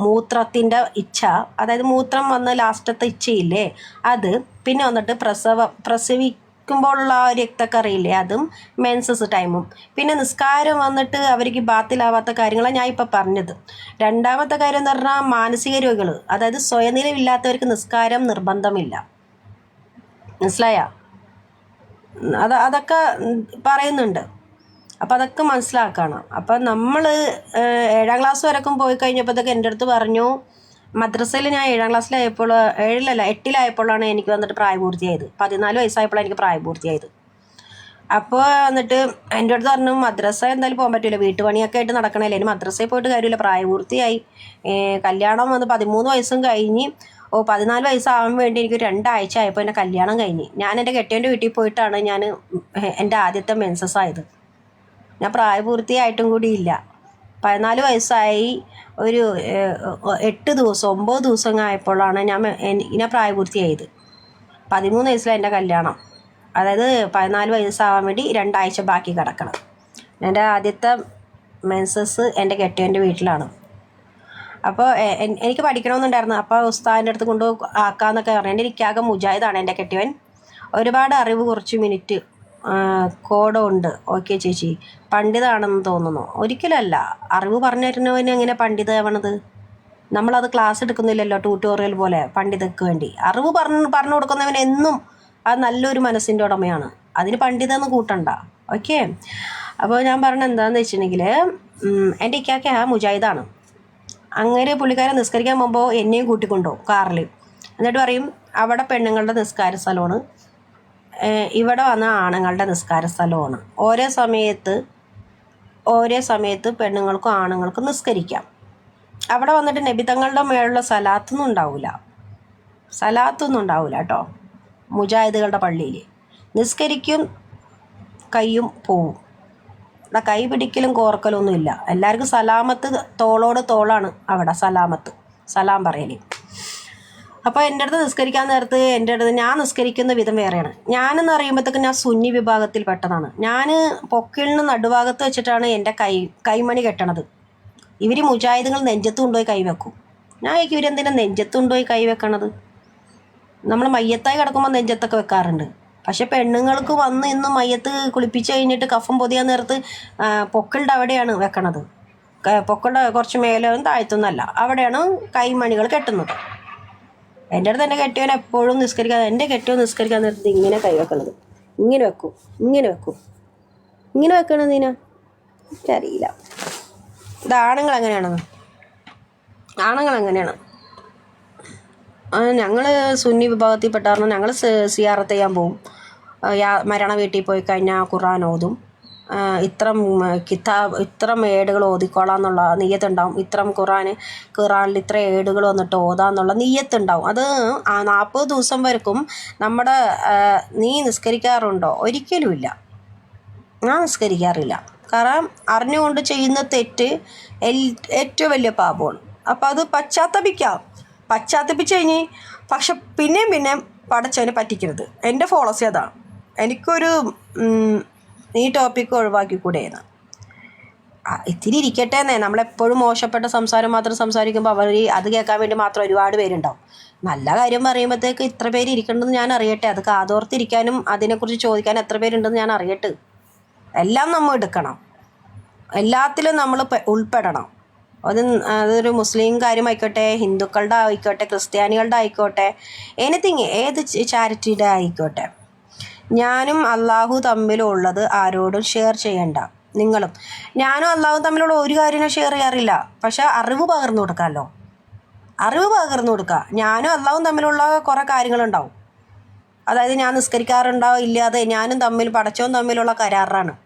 മൂത്രത്തിന്റെ ഇച്ഛ അതായത് മൂത്രം വന്ന് ലാസ്റ്റത്തെ ഇച്ഛയില്ലേ അത് പിന്നെ വന്നിട്ട് പ്രസവ ആ ഒരു രക്തക്കറിയില്ലേ അതും മെൻസസ് ടൈമും പിന്നെ നിസ്കാരം വന്നിട്ട് അവർക്ക് ബാത്തിലാവാത്ത കാര്യങ്ങളാണ് ഞാൻ ഇപ്പോൾ പറഞ്ഞത്. രണ്ടാമത്തെ കാര്യം എന്ന് പറഞ്ഞാൽ മാനസിക രോഗികൾ അതായത് സ്വയനിലവില്ലാത്തവർക്ക് നിസ്കാരം നിർബന്ധമില്ല. മനസ്സിലായ? അത് അതൊക്കെ പറയുന്നുണ്ട്. അപ്പം അതൊക്കെ മനസ്സിലാക്കണം. അപ്പം നമ്മൾ ഏഴാം ക്ലാസ് വരക്കും പോയി കഴിഞ്ഞപ്പോൾ ഇതൊക്കെ എന്റെ അടുത്ത് പറഞ്ഞു മദ്രസയിൽ ഞാൻ ഏഴാം ക്ലാസ്സിലായപ്പോൾ ഏഴിലല്ല എട്ടിലായപ്പോഴാണ് എനിക്ക് വന്നിട്ട് പ്രായപൂർത്തിയായത്. പതിനാല് വയസ്സായപ്പോഴാണ് എനിക്ക് പ്രായപൂർത്തിയായത്. അപ്പോൾ എന്നിട്ട് എന്റെ അടുത്ത് പറഞ്ഞു മദ്രസ എന്തായാലും പോകാൻ പറ്റില്ല വീട്ടുപണിയൊക്കെ ആയിട്ട് നടക്കണല്ലേ. ഇനി മദ്രസയിൽ പോയിട്ട് കാര്യമില്ല. പ്രായപൂർത്തിയായി. കല്യാണം വന്ന് പതിമൂന്ന് വയസ്സും കഴിഞ്ഞ് ഓ പതിനാല് വയസ്സാവാൻ വേണ്ടി എനിക്ക് രണ്ടാഴ്ച ആയപ്പോൾ എന്റെ കല്യാണം കഴിഞ്ഞ്. ഞാൻ എന്റെ കെട്ടിയന്റെ വീട്ടിൽ പോയിട്ടാണ് ഞാൻ എന്റെ ആദ്യത്തെ മെൻസസ് ആയത്. ഞാൻ പ്രായപൂർത്തിയായിട്ടും കൂടിയില്ല. പതിനാല് വയസ്സായി ഒരു എട്ട് ദിവസം ഒമ്പത് ദിവസം ആയപ്പോഴാണ് ഞാൻ ഞാൻ പ്രായപൂർത്തിയായത്. പതിമൂന്ന് വയസ്സിലാണ് എന്റെ കല്യാണം. അതായത് പതിനാല് വയസ്സാവാൻ വേണ്ടി രണ്ടാഴ്ച ബാക്കി കിടക്കണം. എന്റെ ആദ്യത്തെ മെൻസസ് എന്റെ കെട്ടിയന്റെ വീട്ടിലാണ്. അപ്പോൾ എനിക്ക് പഠിക്കണമെന്നുണ്ടായിരുന്നു. അപ്പോൾ ഉസ്താദിന്റെ അടുത്ത് കൊണ്ട് ആക്കാന്നൊക്കെ പറഞ്ഞു. എന്റെ എനിക്കാകെ മുജാഹിദാണ് എന്റെ കെട്ടിയവൻ ഒരുപാട് അറിവ് കുറച്ച് മിനിറ്റ് കോഡുണ്ട് ഓക്കെ ചേച്ചി. പണ്ഡിതാണെന്ന് തോന്നുന്നു. ഒരിക്കലല്ല. അറിവ് പറഞ്ഞു തരുന്നവന് എങ്ങനെ പണ്ഡിതമാവണത് നമ്മളത് ക്ലാസ് എടുക്കുന്നില്ലല്ലോ ട്യൂട്ടോറിയൽ പോലെ പണ്ഡിതക്ക് വേണ്ടി. അറിവ് പറഞ്ഞു പറഞ്ഞു കൊടുക്കുന്നവൻ എന്നും അത് നല്ലൊരു മനസ്സിന്റെ ഉടമയാണ്. അതിന് പണ്ഡിതെന്ന് കൂട്ടണ്ട. ഓക്കെ? അപ്പോൾ ഞാൻ പറഞ്ഞ എന്താണെന്ന് വെച്ചിട്ടുണ്ടെങ്കിൽ എന്റെ ഇക്കാക്ക മുജാഹിദാണ്. അങ്ങനെ പുള്ളിക്കാരൻ നിസ്കരിക്കാൻ പോകുമ്പോൾ എന്നെയും കൂട്ടിക്കൊണ്ടുപോകും കാറിൽ എന്നിട്ട് പറയും അവിടെ പെണ്ണുങ്ങളുടെ നിസ്കാര സ്ഥലമാണ് ഇവിടെ വന്ന ആണുങ്ങളുടെ നിസ്കാര സ്ഥലമാണ്. ഓരോ സമയത്ത് ഓരോ സമയത്ത് പെണ്ണുങ്ങൾക്കും ആണുങ്ങൾക്കും നിസ്കരിക്കാം. അവിടെ വന്നിട്ട് നബിതങ്ങളുടെ മേലുള്ള സലാത്തൊന്നും ഉണ്ടാവില്ല സലാത്തൊന്നും ഉണ്ടാവില്ല കേട്ടോ. മുജാഹിദുകളുടെ പള്ളിയിൽ നിസ്കരിക്കും കയ്യും പോവും. അവിടെ കൈ പിടിക്കലും കോർക്കലൊന്നും എല്ലാവർക്കും സലാമത്ത് തോളോട് തോളാണ് അവിടെ സലാമത്ത്. സലാം പറയൽ. അപ്പോൾ എന്റെ അടുത്ത് നിസ്കരിക്കാൻ നേരത്ത് എന്റെ അടുത്ത് ഞാൻ നിസ്കരിക്കുന്ന വിധം വേറെയാണ്. ഞാനെന്ന് പറയുമ്പോഴത്തേക്ക് ഞാൻ സുന്നി വിഭാഗത്തിൽ പെട്ടതാണ്. ഞാൻ പൊക്കിളിന് നടുഭാഗത്ത് വെച്ചിട്ടാണ് എന്റെ കൈ കൈമണി കെട്ടണത്. ഇവർ മുജാഹിദുകൾ നെഞ്ചത്ത് കൊണ്ടുപോയി കൈവെക്കും ഞാൻ ചോദിക്കും ഇവരെന്തിനാ നെഞ്ചത്ത് കൊണ്ടുപോയി കൈവെക്കണത് നമ്മൾ മയ്യത്തായി കിടക്കുമ്പോൾ നെഞ്ചത്തൊക്കെ വെക്കാറുണ്ട്. പക്ഷെ പെണ്ണുങ്ങൾക്ക് വന്ന് ഇന്ന് മയ്യത്ത് കുളിപ്പിച്ച് കഴിഞ്ഞിട്ട് കഫം പൊതിയാൻ നേരത്ത് പൊക്കളുടെ അവിടെയാണ് വെക്കണത്. പൊക്കിളുടെ കുറച്ച് മേലും താഴ്ത്തുന്നല്ല അവിടെയാണ് കൈമണികൾ കെട്ടുന്നത്. എന്റെ അടുത്ത് എന്റെ കെട്ടിയവൻ എപ്പോഴും നിസ്കരിക്കാതെ എന്റെ കെട്ടിയവൻ നിസ്കരിക്കാൻ നേരത്ത് ഇങ്ങനെ കൈ വെക്കണത്. ഇങ്ങനെ വെക്കും ഇങ്ങനെ വെക്കും. ഇങ്ങനെ വെക്കണത് നീന എനിക്കറിയില്ല. ഇത് ആണുങ്ങൾ എങ്ങനെയാണെന്ന് ആണുങ്ങൾ എങ്ങനെയാണ്? ഞങ്ങൾ സുന്നി വിഭാഗത്തിൽപ്പെട്ട കാരണം ഞങ്ങൾ സിയാറത്ത് ചെയ്യാൻ ആ, മരണ വീട്ടിൽ പോയി കഴിഞ്ഞാൽ ഖുർആൻ ഓതും. ഇത്രം കിതാബ് ഇത്ര ഏടുകൾ ഓതിക്കോളാം എന്നുള്ള നീയത്തുണ്ടാവും. ഇത്രം ഖുർആൻ ഖുറാനിൽ ഇത്ര ഏടുകൾ വന്നിട്ട് ഓതാന്നുള്ള നീയത്തുണ്ടാവും. അത് ആ നാൽപ്പത് ദിവസം വരെക്കും നമ്മുടെ നീ നിസ്കരിക്കാറുണ്ടോ? ഒരിക്കലുമില്ല. ഞാൻ നിസ്കരിക്കാറില്ല. കാരണം അറിഞ്ഞുകൊണ്ട് ചെയ്യുന്ന തെറ്റ് ഏറ്റവും വലിയ പാപമാണ്. അപ്പം അത് പശ്ചാത്തപിക്കാം. പശ്ചാത്തപിച്ച് കഴിഞ്ഞ് പക്ഷെ പിന്നെയും പിന്നെയും പടച്ചവനെ പറ്റിക്കരുത്. എന്റെ ഫോളോസി അതാണ്. എനിക്കൊരു ഈ ടോപ്പിക്ക് ഒഴിവാക്കിക്കൂടെ എന്ന് ഇത്തിരി ഇരിക്കട്ടെ എന്നേ നമ്മളെപ്പോഴും മോശപ്പെട്ട സംസാരം മാത്രം സംസാരിക്കുമ്പോൾ അവർ അത് കേൾക്കാൻ വേണ്ടി മാത്രം ഒരുപാട് പേരുണ്ടാവും. നല്ല കാര്യം പറയുമ്പോഴത്തേക്ക് ഇത്ര പേര് ഇരിക്കണ്ടെന്ന് ഞാൻ അറിയട്ടെ. അത് കാതോർത്തിരിക്കാനും അതിനെക്കുറിച്ച് ചോദിക്കാനും എത്ര പേരുണ്ടെന്ന് ഞാൻ അറിയട്ടെ. എല്ലാം നമ്മൾ എടുക്കണം. എല്ലാത്തിലും നമ്മൾ ഉൾപ്പെടണം. അത് അതൊരു മുസ്ലിം കാര്യമായിക്കോട്ടെ ഹിന്ദുക്കളുടെ ആയിക്കോട്ടെ ക്രിസ്ത്യാനികളുടെ ആയിക്കോട്ടെ എനിത്തിങ് ഏത് ചാരിറ്റിയുടെ ആയിക്കോട്ടെ. ഞാനും അള്ളാഹു തമ്മിലുള്ളത് ആരോടും ഷെയർ ചെയ്യണ്ട. നിങ്ങളും. ഞാനും അള്ളാഹും തമ്മിലുള്ള ഒരു കാര്യം ഷെയർ ചെയ്യാറില്ല. പക്ഷെ അറിവ് പകർന്നു കൊടുക്കാമല്ലോ അറിവ് പകർന്നു കൊടുക്കുക ഞാനും അള്ളാഹും തമ്മിലുള്ള കുറേ കാര്യങ്ങളുണ്ടാവും. അതായത് ഞാൻ നിസ്കരിക്കാറുണ്ടോ ഇല്ലാതെ ഞാനും തമ്മിൽ പടച്ചവും തമ്മിലുള്ള കരാറാണ്.